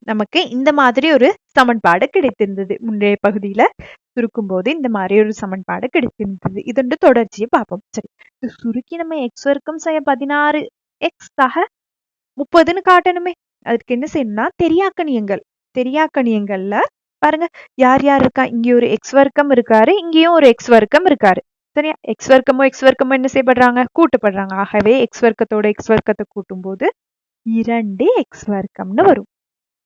நமக்கு இந்த மாதிரி ஒரு சமன்பாடு கிடைத்திருந்தது. முந்தைய பகுதியில சுருக்கும் போது இந்த மாதிரி ஒரு சமன்பாடு கிடைத்திருந்தது. இதோட தொடர்ச்சியை பார்ப்போம். சரி. இது சுருக்கி நம்ம எக்ஸ் வர்க்கம் செய்ய பதினாறு எக்ஸ் சக முப்பதுன்னு காட்டணுமே. அதுக்கு என்ன செய்யணும்னா தெரியாக்கணியங்கள். தெரியாக்கணியங்கள்ல பாருங்க யார் யார் இருக்கா? இங்க ஒரு எக்ஸ் வர்க்கம் இருக்காரு இங்கேயும் ஒரு எக்ஸ் வர்க்கம் இருக்காரு. சரியா? எக்ஸ் வர்க்கமோ எக்ஸ் வர்க்கமோ என்ன செய்யப்படுறாங்க? கூட்டப்படுறாங்க. ஆகவே எக்ஸ் வர்க்கத்தோட எக்ஸ் வர்க்கத்தை கூட்டும் போது இரண்டு எக்ஸ் வர்க்கம்னு வரும்.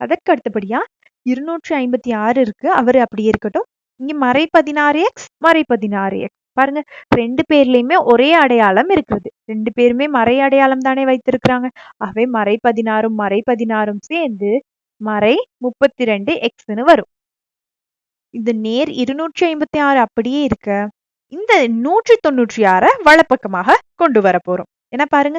அதற்கு அடுத்தபடியா இருநூற்றி ஐம்பத்தி ஆறு இருக்கு. அவர் அப்படியே இருக்கட்டும். இங்க மறை பதினாறு எக்ஸ் மறை பதினாறு எக்ஸ் பாருங்க ரெண்டு பேர்லயுமே ஒரே அடையாளம் இருக்குது ரெண்டு பேருமே மறை அடையாளம் தானே வைத்திருக்கிறாங்க. ஆகவே மறை பதினாறும் மறை பதினாறும் சேர்ந்து மறை முப்பத்தி ரெண்டு எக்ஸ்னு வரும். இந்த நேர் இருநூற்றி ஐம்பத்தி ஆறு அப்படியே இருக்க இந்த நூற்றி தொண்ணூற்றி ஆறை வலப்பக்கமாக கொண்டு வர போறோம். ஏன்னா பாருங்க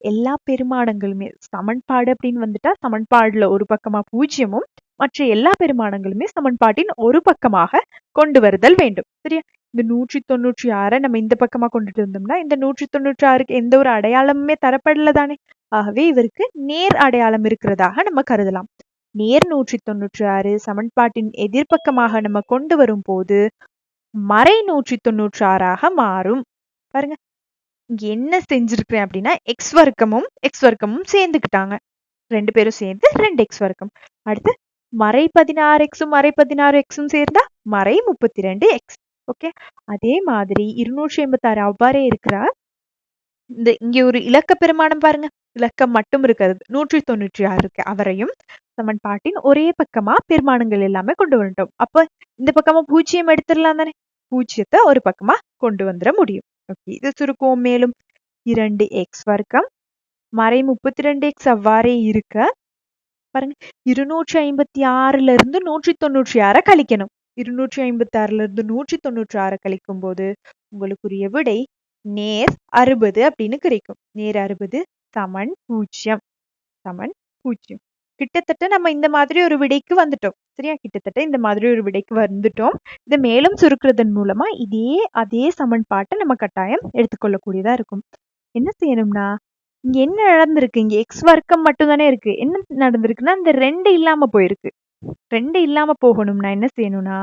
எல்லா பெருமானங்களுமே சமன்பாடு அப்படின்னு வந்துட்டா சமன்பாடுல ஒரு பக்கமா பூஜ்ஜியமும் மற்ற எல்லா பெருமானங்களுமே சமன்பாட்டின் ஒரு பக்கமாக கொண்டு வருதல் வேண்டும். சரியா? இந்த நூற்றி தொண்ணூற்றி ஆறை நம்ம இந்த பக்கமா கொண்டுட்டு வந்தோம்னா இந்த நூற்றி தொண்ணூற்றி ஆறுக்கு எந்த ஒரு அடையாளமுமே தரப்படல தானே? ஆகவே இவருக்கு நேர் அடையாளம் இருக்கிறதாக நம்ம கருதலாம். நேர் நூற்றி தொண்ணூற்றி ஆறு சமன்பாட்டின் எதிர்ப்பக்கமாக நம்ம கொண்டு வரும் போது மறை நூற்றி தொண்ணூற்றி ஆறாக மாறும். பாருங்க. இங்க என்ன செஞ்சிருக்கிறேன் அப்படின்னா எக்ஸ் வர்க்கமும் எக்ஸ் வர்க்கமும் சேர்ந்துக்கிட்டாங்க ரெண்டு பேரும் சேர்ந்து ரெண்டு எக்ஸ் வர்க்கம். அடுத்து மறை பதினாறு எக்ஸும் மறை பதினாறு எக்ஸும் சேர்ந்தா மறை முப்பத்தி ரெண்டு எக்ஸ் ஓகே அதே மாதிரி இருநூற்றி ஐம்பத்தாறு அவ்வாறே இருக்கிறா இந்த இங்க ஒரு இலக்க பெருமானம் பாருங்க. இலக்கம் மட்டும் இருக்கிறது. நூற்றி தொண்ணூற்றி ஆறு இருக்கு. அவரையும் சமன்பாட்டின் ஒரே பக்கமா பெருமானங்கள் எல்லாமே கொண்டு வந்துட்டோம் அப்ப இந்த பக்கமா பூஜ்ஜியம் எடுத்துடலாம் தானே? பூஜ்ஜியத்தை ஒரு பக்கமா கொண்டு வந்துட முடியும். ஓகே இது சுருக்குவோம் மேலும் இரண்டு எக்ஸ் வர்க்கம் மறை முப்பத்தி ரெண்டு எக்ஸ் அவ்வாறே இருக்க பாருங்க இருநூற்றி ஐம்பத்தி ஆறுல இருந்து நூற்றி தொண்ணூற்றி ஆறை கழிக்கணும் இருநூற்றி ஐம்பத்தி ஆறுல இருந்து நூற்றி தொண்ணூற்றி ஆறை கழிக்கும் போது உங்களுக்குரிய விடை நேர் அறுபது அப்படின்னு கிடைக்கும் நேர் அறுபது சமன் பூஜ்ஜியம் சமன் பூஜ்ஜியம் கிட்டத்தட்ட நம்ம இந்த மாதிரி ஒரு விடைக்கு வந்துட்டோம் சரியா கிட்டத்தட்ட இந்த மாதிரி ஒரு விடைக்கு வந்துட்டோம். இதை மேலும் சுருக்குறதன் மூலமா இதே அதே சமன்பாட்டை நம்ம கட்டாயம் எடுத்துக்கொள்ளக்கூடியதா இருக்கும். என்ன செய்யணும்னா இங்க என்ன நடந்திருக்கு? இங்க எக்ஸ் வர்க்கம் மட்டும் தானே இருக்கு. என்ன நடந்திருக்குன்னா இந்த ரெண்டு இல்லாம போயிருக்கு. ரெண்டு இல்லாம போகணும்னா என்ன செய்யணும்னா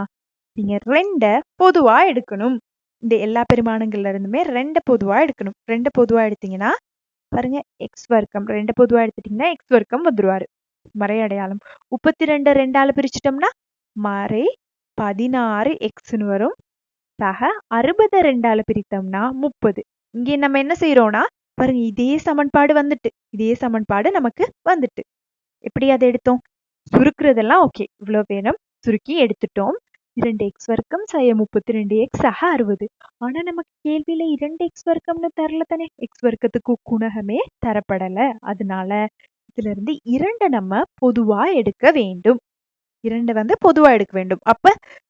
நீங்க ரெண்ட பொதுவா எடுக்கணும். இந்த எல்லா பெருமானங்கள்ல இருந்துமே ரெண்டை பொதுவா எடுக்கணும். ரெண்ட பொதுவா எடுத்தீங்கன்னா பாருங்க எக்ஸ் வர்க்கம். ரெண்டு பொதுவா எடுத்துட்டீங்கன்னா எக்ஸ் வர்க்கம் வந்துருவாரு. மறை அடையாளம் முப்பத்தி ரெண்டு ரெண்டால பிரிச்சிட்டோம்னா மறை பதினாறு எக்ஸ்னு வரும். சக அறுபது ரெண்டால பிரித்தோம்னா முப்பது. இங்கே நம்ம என்ன செய்யறோம்னா பாருங்க இதே சமன்பாடு வந்துட்டு. இதே சமன்பாடு நமக்கு வந்துட்டு. எப்படி அதை எடுத்தோம்? சுருக்குறதெல்லாம் ஓகே. இவ்வளோ வேணும் சுருக்கி எடுத்துட்டோம். இரண்டு எக்ஸ் வர்க்கம் சய முப்பத்தி ரெண்டு எக்ஸ் சக அறுபது. ஆனா நமக்கு கேள்வியில இரண்டு எக்ஸ் வர்க்கம்னு தரல தானே? எக்ஸ் வர்க்கத்துக்கு குணகமே தரப்படல. அதனால இருந்து இரண்டை நம்ம பொதுவா எடுக்க வேண்டும். இரண்டை வந்து பொதுவா எடுக்க வேண்டும். அப்ப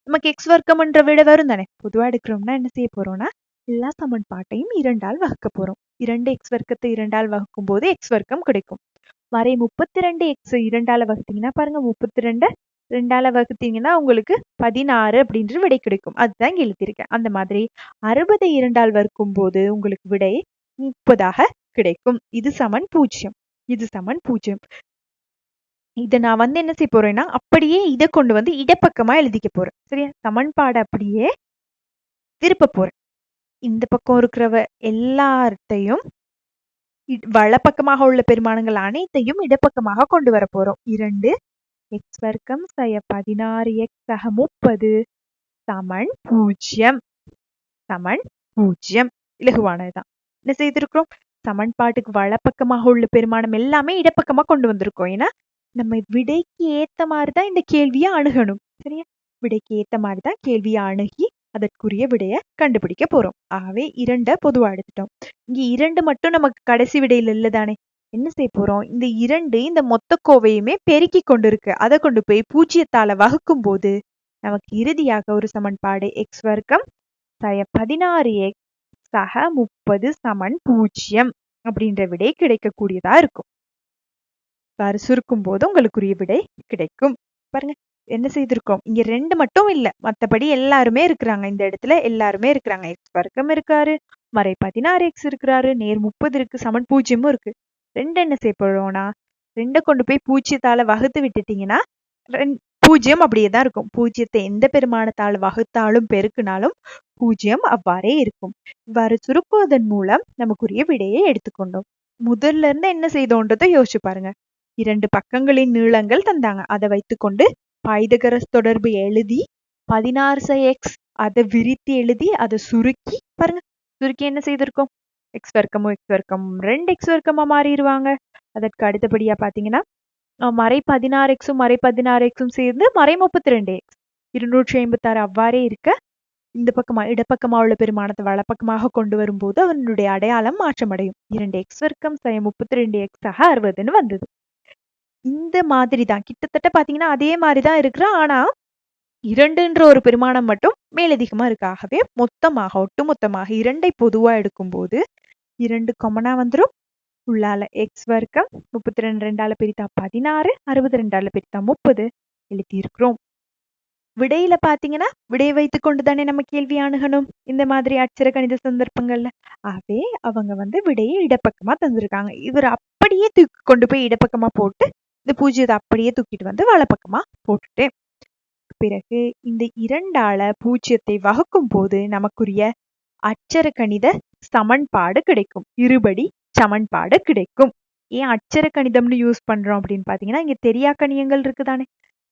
நமக்கு எக்ஸ் வர்க்கம்ன்ற விட வரும் தானே? பொதுவா எடுக்கிறோம்னா என்ன செய்ய போறோம்னா எல்லா சமன்பாட்டையும் இரண்டால் வகுக்க போறோம். இரண்டு எக்ஸ் வர்க்கத்தை இரண்டால் வகுக்கும் போது எக்ஸ் வர்க்கம் கிடைக்கும். வரை முப்பத்தி ரெண்டு எக்ஸ் இரண்டால வகுத்தீங்கன்னா பாருங்க முப்பத்தி ரெண்டு ரெண்டால வகுத்தீங்கன்னா உங்களுக்கு பதினாறு அப்படின்ற விடை கிடைக்கும். அதுதான் இங்க எழுதியிருக்கேன். அந்த மாதிரி அறுபதை இரண்டால் வகுக்கும் போது உங்களுக்கு விடை முப்பதாக கிடைக்கும். இது சமன் பூஜ்ஜியம் இது சமன் பூஜ்ஜியம் இதை நான் வந்து என்ன செய்ய போறேன்னா அப்படியே இதை கொண்டு வந்து இடப்பக்கமா எழுதிக்க போறேன். சரியா? சமன்பாடு அப்படியே திருப்ப போறேன். இந்த பக்கம் இருக்கிறவ எல்லாத்தையும் வலப்பக்கமாக உள்ள பெருமானங்கள் அனைத்தையும் இடப்பக்கமாக கொண்டு வர போறோம். இரண்டு எக்ஸ் வர்க்கம் சய பதினாறு எக்ஸ் சக முப்பது. சமன் பூஜ்ஜியம் சமன் பூஜ்ஜியம் இலகுவானதுதான். என்ன செய்திருக்கிறோம்? சமன்பாட்டுக்கு வலப்பக்கமாக உள்ள பெருமானம் எல்லாமே இடப்பக்கமா கொண்டு வந்திருக்கோம். ஏன்னா நம்ம விடைக்கு ஏத்த மாதிரிதான் இந்த கேள்வியை அணுகணும். சரியா? விடைக்கு ஏத்த மாதிரிதான் கேள்வியை அணுகி அதற்குரிய விடையை கண்டுபிடிக்க போறோம். ஆகவே இரண்டை பொதுவா எடுத்துட்டோம். இங்க இரண்டு மட்டும் நமக்கு கடைசி விடையில இல்லதானே என்ன செய்ய போறோம்? இந்த இரண்டு இந்த மொத்த கோவையுமே பெருக்கி கொண்டு இருக்கு அதை கொண்டு போய் பூஜ்ஜியத்தால வகுக்கும் போது நமக்கு இறுதியாக ஒரு சமன்பாடு எக்ஸ் வர்க்கம் பதினாறு எக்ஸ் சக முப்பது சமன் பூஜ்ஜியம் அப்படின்ற விடை கிடைக்கக்கூடியதா இருக்கும். பாரு சுருக்கும் போது உங்களுக்குரிய விடை கிடைக்கும். பாருங்க என்ன செய்திருக்கோம்? இங்க ரெண்டு மட்டும் இல்ல. மத்தபடி எல்லாருமே இருக்கிறாங்க. இந்த இடத்துல எல்லாருமே இருக்கிறாங்க. எக்ஸ் வர்க்கம் இருக்காரு மறை பதினாறு எக்ஸ் இருக்கிறாரு நேர் முப்பது இருக்கு சமன் பூஜ்ஜியமும் இருக்கு. ரெண்டு என்ன செய்யப்படுறோம்னா ரெண்டை கொண்டு போய் பூஜ்ஜியத்தால வகுத்து விட்டுட்டீங்கன்னா ரெண்- பூஜ்ஜியம் அப்படியே தான் இருக்கும். பூஜ்ஜியத்தை எந்த பெருமானத்தால் வகுத்தாலும் பெருக்கினாலும் பூஜ்ஜியம் அவ்வாறே இருக்கும். இவ்வாறு சுருக்குவதன் மூலம் நமக்குரிய விடையை எடுத்துக்கொண்டோம். முதல்ல இருந்து என்ன செய்தோன்றதை யோசிச்சு பாருங்க. இரண்டு பக்கங்களின் நீளங்கள் தந்தாங்க. அதை வைத்துக்கொண்டு பைதகரஸ் தொடர்பு எழுதி பதினாறு சை எக்ஸ் அதை விரித்து எழுதி அதை சுருக்கி பாருங்க. சுருக்கி என்ன செய்திருக்கோம்? எக்ஸ் வர்க்கமும் எக்ஸ் வர்க்கம் ரெண்டு எக்ஸ் வர்க்கமா மாறிடுவாங்க. அதற்கு அடுத்தபடியா பாத்தீங்கன்னா மறை பதினாறு எக்ஸும் மறை பதினாறு எக்ஸும் சேர்ந்து மறை முப்பத்தி ரெண்டு எக்ஸ் இருநூற்றி ஐம்பத்தாறு அவ்வாறே இருக்க இந்த பக்கமா இடப்பக்கமாக உள்ள பெருமானத்தை வலப்பக்கமாக கொண்டு வரும்போது அவனுடைய அடையாளம் மாற்றமடையும். இரண்டு எக்ஸ் வர்க்கம் சய முப்பத்தி ரெண்டு எக்ஸ் ஆக அறுபதுன்னு வந்தது. இந்த மாதிரி தான் கிட்டத்தட்ட பார்த்தீங்கன்னா அதே மாதிரி தான் இருக்கிற ஆனா இரண்டுன்ற ஒரு பெருமானம் மட்டும் மேலதிகமாக இருக்கு. ஆகவே மொத்தமாக ஒட்டுமொத்தமாக இரண்டை பொதுவாக எடுக்கும்போது இரண்டு கொமனா வந்துடும் உள்ளால எக்ஸ் வர்க்கம் முப்பத்தி ரெண்டு ரெண்டால பிரித்தா பதினாறு அறுபது ரெண்டால பிரித்தா முப்பது எழுதியிருக்கிறோம். விடையில பாத்தீங்கன்னா விடையை வைத்துக் கொண்டு தானே நம்ம கேள்வி அணுகணும் இந்த மாதிரி அச்சர கணித சந்தர்ப்பங்கள்ல. அதே அவங்க வந்து விடையை இடப்பக்கமா தந்திருக்காங்க. இவர் அப்படியே தூக்கி கொண்டு போய் இடப்பக்கமா போட்டு இந்த பூஜ்ஜியத்தை அப்படியே தூக்கிட்டு வந்து வலப்பக்கமா போட்டுட்டேன் பிறகு இந்த இரண்டால பூஜ்ஜியத்தை வகுக்கும் போது நமக்குரிய அச்சர கணித சமன்பாடு கிடைக்கும். இருபடி சமன்பாடு கிடைக்கும். ஏன் அச்சர கணிதம்னு யூஸ் பண்றோம் அப்படின்னு பாத்தீங்கன்னா இங்க தெரியா கணியங்கள் இருக்குதானே?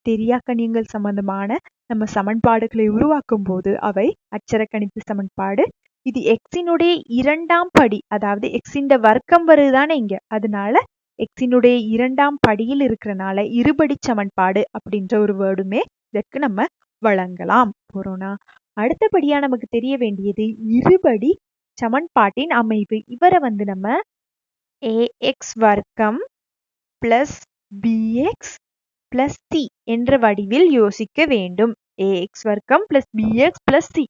தெரியா கணியங்கள் சம்பந்தமான நம்ம சமன்பாடுகளை உருவாக்கும் போது அவை அச்சர கணித சமன்பாடு. இது எக்ஸினுடைய இரண்டாம் படி அதாவது எக்ஸின் வர்க்கம் வருதுதானே இங்க. அதனால எக்ஸினுடைய இரண்டாம் படியில் இருக்கிறனால இருபடி சமன்பாடு அப்படின்ற ஒரு வேர்டுமே இதற்கு நம்ம வழங்கலாம். போறோம்னா அடுத்தபடியா நமக்கு தெரிய வேண்டியது இருபடி சமன்பாட்டின் அமைவு. இவரை வந்து நம்ம ஏஎக்ஸ் வர்க்கம் plus பிஎக்ஸ் plus c என்ற வடிவில் யோசிக்க வேண்டும். ஏஎக்ஸ் வர்க்கம் plus bx plus c.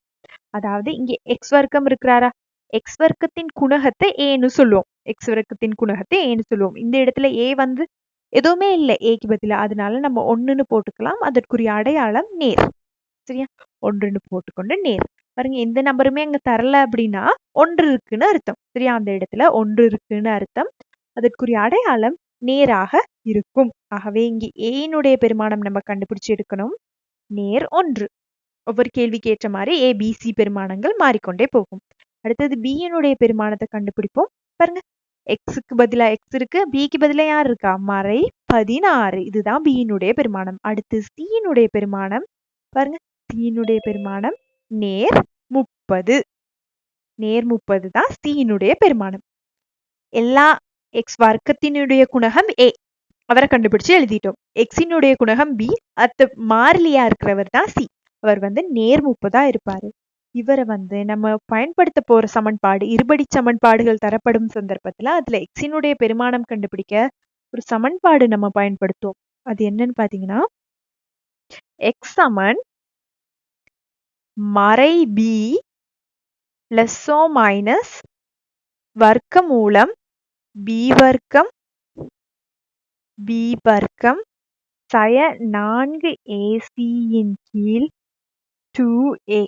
அதாவது இங்கே எக்ஸ் வர்க்கம் இருக்கிறாரா? எக்ஸ் வர்க்கத்தின் குணகத்தை ஏன்னு சொல்லுவோம். எக்ஸ் வர்க்கத்தின் குணகத்தை ஏன்னு சொல்லுவோம். இந்த இடத்துல ஏ வந்து எதுவுமே இல்லை. ஏக்கு பதிலாக அதனால நம்ம ஒன்றுன்னு போட்டுக்கலாம். அதற்குரிய அடையாளம் நேர். சரியா? ஒன்றுன்னு போட்டுக்கொண்டு நேர். பாருங்க எந்த நம்பருமே அங்க தரல அப்படின்னா ஒன்று இருக்குன்னு அர்த்தம். சரியா? அந்த இடத்துல ஒன்று இருக்குன்னு அர்த்தம். அதற்குரிய அடையாளம் நேராக இருக்கும். ஆகவே இங்க ஏனுடைய பெருமானம் நம்ம கண்டுபிடிச்சு எடுக்கணும். நேர் ஒன்று. ஒவ்வொரு கேள்விக்கு ஏற்ற மாதிரி ஏ பிசி பெருமானங்கள் மாறிக்கொண்டே போகும். அடுத்தது பியினுடைய பெருமானத்தை கண்டுபிடிப்போம். பாருங்க எக்ஸுக்கு பதிலா எக்ஸ் இருக்கு பிக்கு பதிலா யார் இருக்கா? மறை பதினாறு. இதுதான் பியினுடைய பெருமானம். அடுத்து சியினுடைய பெருமானம். பாருங்க சியினுடைய பெருமானம் நேர் முப்பது. நேர் முப்பது தான் சியினுடைய பெருமானம். எல்லா எக்ஸ் வர்க்கத்தினுடைய குணகம் ஏ அவரை கண்டுபிடிச்சு எழுதிட்டோம். எக்ஸினுடைய குணகம் பி அத்த மாறிலியா இருக்கிறவர் தான் சி அவர் வந்து நேர் முப்பதா இருப்பாரு. இவரை வந்து நம்ம பயன்படுத்த போற சமன்பாடு இருபடி சமன்பாடுகள் தரப்படும் சந்தர்ப்பத்துல அதுல எக்ஸினுடைய பெருமானம் கண்டுபிடிக்க ஒரு சமன்பாடு நம்ம பயன்படுத்துவோம். அது என்னன்னு பாத்தீங்கன்னா எக்ஸ் சமன் மறை பி பிளஸ்ஸோ மைனஸ் வர்க்க மூலம் பி வர்க்கம் பி வர்க்கம் சய நான்கு ஏசியின் கீழ் டூ ஏ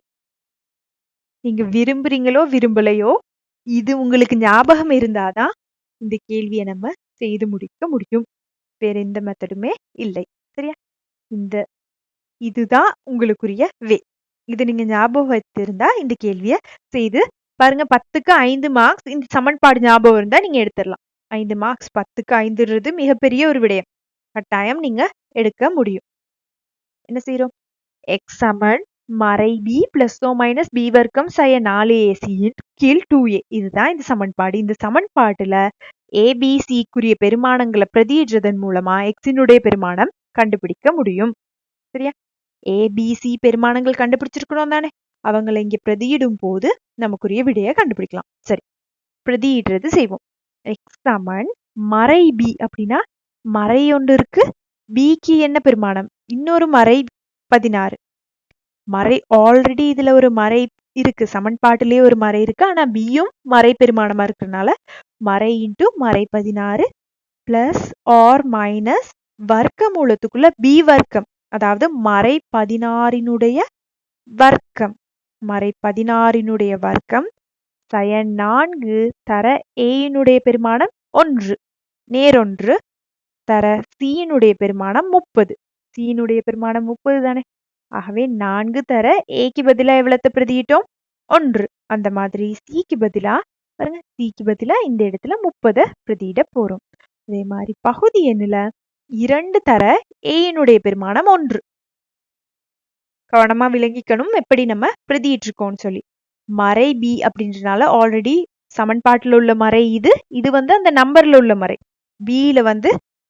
நீங்கள் விரும்புகிறீங்களோ விரும்பலையோ இது உங்களுக்கு ஞாபகம் இருந்தாதான் இந்த கேள்வியை நம்ம செய்து முடிக்க முடியும். வேற எந்த மெத்தடுமே இல்லை. சரியா? இந்த இதுதான் உங்களுக்குரிய வே இது நீங்க ஞாபகம் வைத்திருந்தா இந்த கேள்வியை செய்து பாருங்க பத்துக்கு ஐந்து மார்க்ஸ் இந்த சமன்பாடு ஞாபகம் இருந்தா நீங்க எடுத்துடலாம். ஐந்து மார்க்ஸ் பத்துக்கு ஐந்துன்றது மிகப்பெரிய ஒரு விடயம். கட்டாயம் நீங்க எடுக்க முடியும். என்ன செய்யறோம் எக்ஸ் சமன் மறை b plus or minus b வர்க்கம் செய்ய நாலு ஏசியின் கீழ் டூ ஏ இதுதான் இந்த சமன்பாடு. இந்த சமன்பாட்டுல ஏபிசிக்குரிய பெருமானங்களை பிரதியிடுறதன் மூலமா எக்ஸினுடைய பெருமானம் கண்டுபிடிக்க முடியும். சரியா? ஏபிசி பெருமானங்கள் கண்டுபிடிச்சிருக்கணும் தானே? அவங்களை இங்க பிரதியிடும் போது நமக்குரிய விடையை கண்டுபிடிக்கலாம். சரி பிரதியிடுறது செய்வோம். எக்ஸ் சமன் மறை பி அப்படின்னா மறை ஒன்று இருக்கு பிக்கு என்ன பெருமானம்? இன்னொரு மறை பதினாறு. மறை ஆல்ரெடி இதுல ஒரு மறை இருக்கு சமன்பாட்டிலேயே ஒரு மறை இருக்கு ஆனா பியும் மறை பெருமானமா இருக்கிறதுனால மறை இன்ட்டு மறை பதினாறு பிளஸ் ஆர் மைனஸ் வர்க்க மூலத்துக்குள்ள பி வர்க்கம். அதாவது மறை பதினாறினுடைய வர்க்கம். மறை பதினாறினுடைய வர்க்கம் சயன் நான்கு தர ஏயினுடைய பெருமானம் ஒன்று. நேரொன்று தர சீனுடைய பெருமானம் முப்பது. சீனுடைய பெருமானம் முப்பது தானே? ஆகவே நான்கு தர ஏக்கு பதிலா எவ்வளத்தை பிரதியிட்டோம்? ஒன்று. அந்த மாதிரி சிக்கு பதிலா பாருங்க சிக்கு பதிலா இந்த இடத்துல முப்பதை பிரதியிட போகிறோம் அதே மாதிரி பகுதி எண்ணில் இரண்டு தர ஏயினுடைய பெருமானம் ஒன்று. கவனமா விளங்கிக்கணும் எப்படி நம்ம பிரதியிட்டு இருக்கோம்னு சொல்லி. மறை பி அப்படின்றனால ஆல்ரெடி சமன்பாட்டில் உள்ள மறை இது இது வந்து அந்த நம்பர்ல உள்ள மறை. பியில வந்து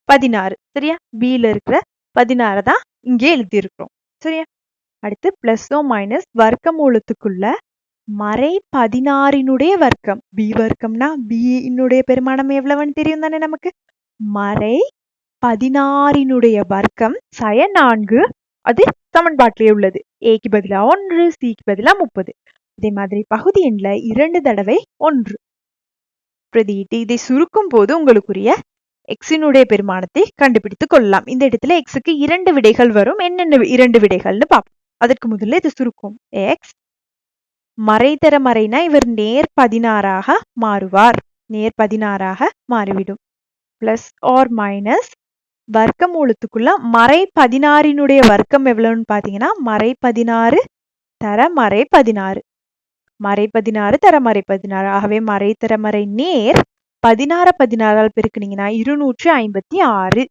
பதினாறு சரியா? பியில இருக்கிற பதினாறு தான் இங்கே எழுதியிருக்கிறோம் சரியா? அடுத்து பிளஸ்ஸோ மைனஸ் வர்க்கமூலத்துக்குள்ள மறை பதினாறினுடைய வர்க்கம். பி வர்க்கம்னா பியினுடைய பெருமானம் எவ்வளவுன்னு தெரியும் தானே நமக்கு? மறை பதினாறினுடைய வர்க்கம் சய நான்கு அது சமன்பாட்டிலே உள்ளது. ஏக்கு பதிலா ஒன்று சிக்கு பதிலா முப்பது. அதே மாதிரி பகுதி எண்ல இரண்டு தடவை ஒன்று. பிரதியிட்டு இதை சுருக்கும் போது உங்களுக்குரிய எக்ஸினுடைய பெருமானத்தை கண்டுபிடித்துக் கொள்ளலாம். இந்த இடத்துல எக்ஸுக்கு இரண்டு விடைகள் வரும். என்னென்ன இரண்டு விடைகள்னு பார்ப்போம். அதற்கு முதல்ல இது சுருக்கும் எக்ஸ் மறைதர மறைனா இவர் நேர் பதினாறாக மாறுவார். நேர் பதினாறாக மாறிவிடும். பிளஸ் ஆர் மைனஸ் வர்க்கமூலத்துக்குள்ள மறை பதினாறினுடைய வர்க்கம் எவ்வளவுன்னு பாத்தீங்கன்னா மறை பதினாறு தர மறை பதினாறு மறை பதினாறு தர மறை பதினாறு ஆகவே மறை தர மறை நேர் பதினாறு பதினாறால் பெருக்குனீங்கன்னா இருநூற்றி ஐம்பத்தி ஆறு.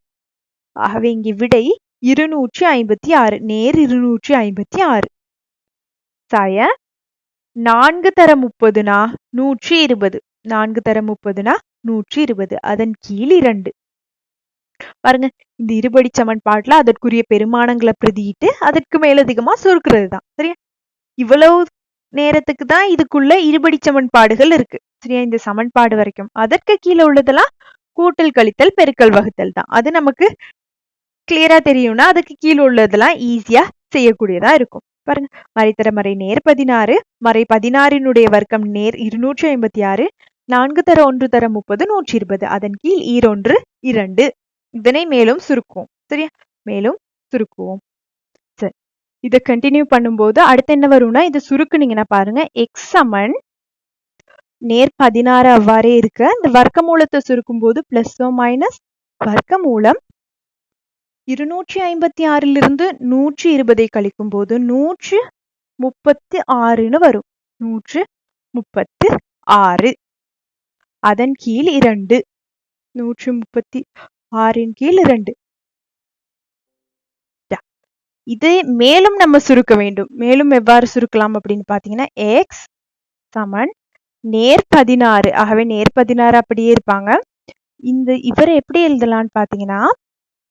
ஆகவே இங்கே விடை இருநூற்றி ஐம்பத்தி ஆறு. நேர் இருநூற்றி ஐம்பத்தி ஆறு. சய நான்கு தர முப்பதுனா நூற்றி இருபது. நான்கு தர முப்பதுனா நூற்றி இருபது. அதன் கீழ் இரண்டு. பாருங்க இந்த இருபடி சமன்பாட்டுல அதற்குரிய பெருமானங்களை பிரதியிட்டு அதற்கு மேலதிகமா சுருக்கிறது தான் சரியா? இவ்வளவு நேரத்துக்கு தான் இதுக்குள்ள இருபடி சமன்பாடுகள் இருக்கு சரியா? இந்த சமன்பாடு வரைக்கும். அதற்கு கீழே உள்ளதெல்லாம் கூட்டல் கழித்தல் பெருக்கல் வகுத்தல் தான். அது நமக்கு கிளியரா தெரியும்னா அதுக்கு கீழே உள்ளதெல்லாம் ஈஸியா செய்யக்கூடியதா இருக்கும். பாருங்க மறைத்தர மறை நேர் பதினாறு மறை பதினாறினுடைய வர்க்கம் நேர் இருநூற்றி ஐம்பத்தி ஆறு நான்கு தர ஒன்று தர முப்பது நூற்றி இருபது. அதன் கீழ் ஈரொன்று இரண்டு. இதனை மேலும் சுருக்குவோம். சரியா? மேலும் சுருக்குவோம். சரி. இதை கண்டினியூ பண்ணும்போது அடுத்து என்ன வரும்னா இதை சுருக்குனீங்கன்னா பாருங்க. எக்ஸ் சமன் நேர் பதினாறு அவ்வாறே இருக்க. இந்த வர்க்க மூலத்தை சுருக்கும் போது பிளஸ்ஸோ மைனஸ் வர்க்க மூலம் இருநூற்றி ஐம்பத்தி ஆறிலிருந்து நூற்றி இருபதை கழிக்கும் போது நூற்று முப்பத்தி ஆறுன்னு வரும். நூற்று முப்பத்து ஆறு. அதன் கீழ் இரண்டு. நூற்று முப்பத்தி ஆறின் கீழ் இரண்டு. இதை மேலும் நம்ம சுருக்க வேண்டும். மேலும் எவ்வாறு சுருக்கலாம் அப்படின்னு பாத்தீங்கன்னா எக்ஸ் சமன் நேர் பதினாறு. ஆகவே நேர் பதினாறு அப்படியே இருப்பாங்க. இந்த இவரை எப்படி எழுதலாம்னு பாத்தீங்கன்னா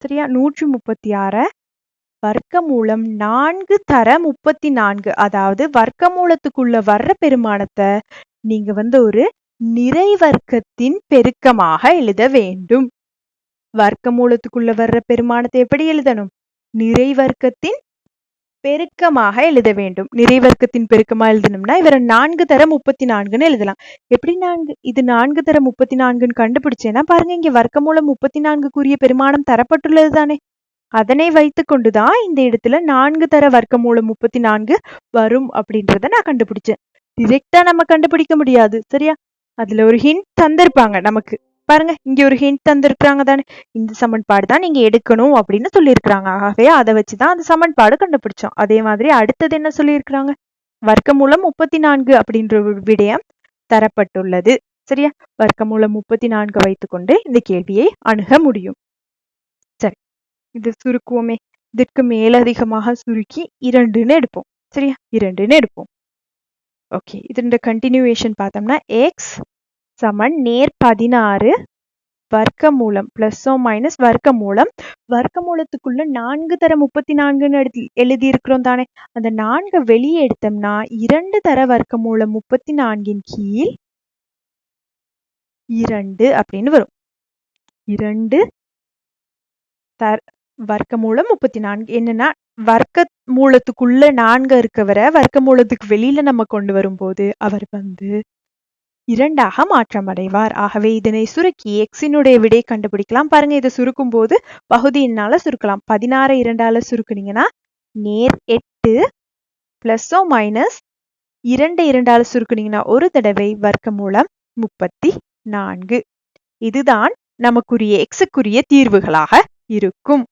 சரியா? நூற்றி முப்பத்தி ஆற வர்க்க மூலம் நான்கு தர முப்பத்தி நான்கு அதாவது வர்க்க மூலத்துக்குள்ள வர்ற பெருமானத்தை நீங்க வந்து ஒரு நிறை வர்க்கத்தின் பெருக்கமாக எழுத வேண்டும். வர்க்க மூலத்துக்குள்ள வர்ற பெருமானத்தை எப்படி எழுதணும்? நிறை வர்க்கத்தின் பெருக்கமாக எழுத வேண்டும். நிறை வர்க்கத்தின் பெருக்கமா எழுதணும்னா இவரை நான்கு தர முப்பத்தி நான்குன்னு எழுதலாம். எப்படி நான்கு? இது நான்கு தர முப்பத்தி நான்குன்னு கண்டுபிடிச்சேன்னா பாருங்க இங்க வர்க்க மூலம் முப்பத்தி நான்குக்குரிய பெருமானம் தரப்பட்டுள்ளது தானே. அதனை வைத்து கொண்டுதான் இந்த இடத்துல நான்கு தர வர்க்க மூலம் முப்பத்தி நான்கு வரும் அப்படின்றத நான் கண்டுபிடிச்சேன். டிரெக்டா நம்ம கண்டுபிடிக்க முடியாது சரியா? அதுல ஒரு ஹிண்ட் தந்திருப்பாங்க நமக்கு. பாருங்க இங்க ஒரு ஹிண்ட் தந்திருக்கிறாங்க தானே. இந்த சமன்பாடு தான் நீங்க எடுக்கணும் அப்படின்னு சொல்லியிருக்கிறாங்க. ஆகவே அதை வச்சுதான் அந்த சமன்பாடு கண்டுபிடிச்சோம். அதே மாதிரி அடுத்தது என்ன சொல்லியிருக்கிறாங்க? வர்க்கமூலம் முப்பத்தி நான்கு அப்படின்ற விடயம் தரப்பட்டுள்ளது. சரியா? வர்க்கமூலம் முப்பத்தி நான்கு வைத்துக்கொண்டு இந்த கேள்வியை அணுக முடியும். சரி. இது சுருக்குவோமே. இதற்கு மேலதிகமாக சுருக்கி இரண்டுன்னு எடுப்போம். சரியா? இரண்டுன்னு எடுப்போம். ஓகே. இதோட கண்டினியூவேஷன் பார்த்தோம்னா எக்ஸ் சமன் நேர் பதினாறு வர்க்க மூலம் ஓ மைனஸ் வர்க்க மூலம் வர்க்க மூலத்துக்குள்ள நான்கு தர முப்பத்தி நான்குன்னு எடுத்து எழுதி இருக்கிறோம் தானே. அந்த நான்கு வெளியே எடுத்தோம்னா இரண்டு தர வர்க்க மூலம் முப்பத்தி நான்கின் கீழ் இரண்டு அப்படின்னு வரும். இரண்டு தர் வர்க்க மூலம் முப்பத்தி நான்கு என்னன்னா வர்க்க மூலத்துக்குள்ள நான்கு இருக்கவரை வர்க்க மூலத்துக்கு வெளியில நம்ம கொண்டு வரும்போது அவர் வந்து இரண்டாக மாற்றமடைவார். ஆகவே இதனை சுருக்கி எக்ஸினுடைய விடை கண்டுபிடிக்கலாம். பாருங்க இதை சுருக்கும் போது பகுதியினால சுருக்கலாம். பதினாறு இரண்டால சுருக்குனீங்கன்னா நேர் எட்டு பிளஸ்ஸோ மைனஸ் இரண்டு இரண்டால சுருக்குனீங்கன்னா ஒரு தடவை வர்க்க மூலம் முப்பத்தி நான்கு. இதுதான் நமக்குரிய எக்ஸுக்குரிய தீர்வுகளாக இருக்கும்.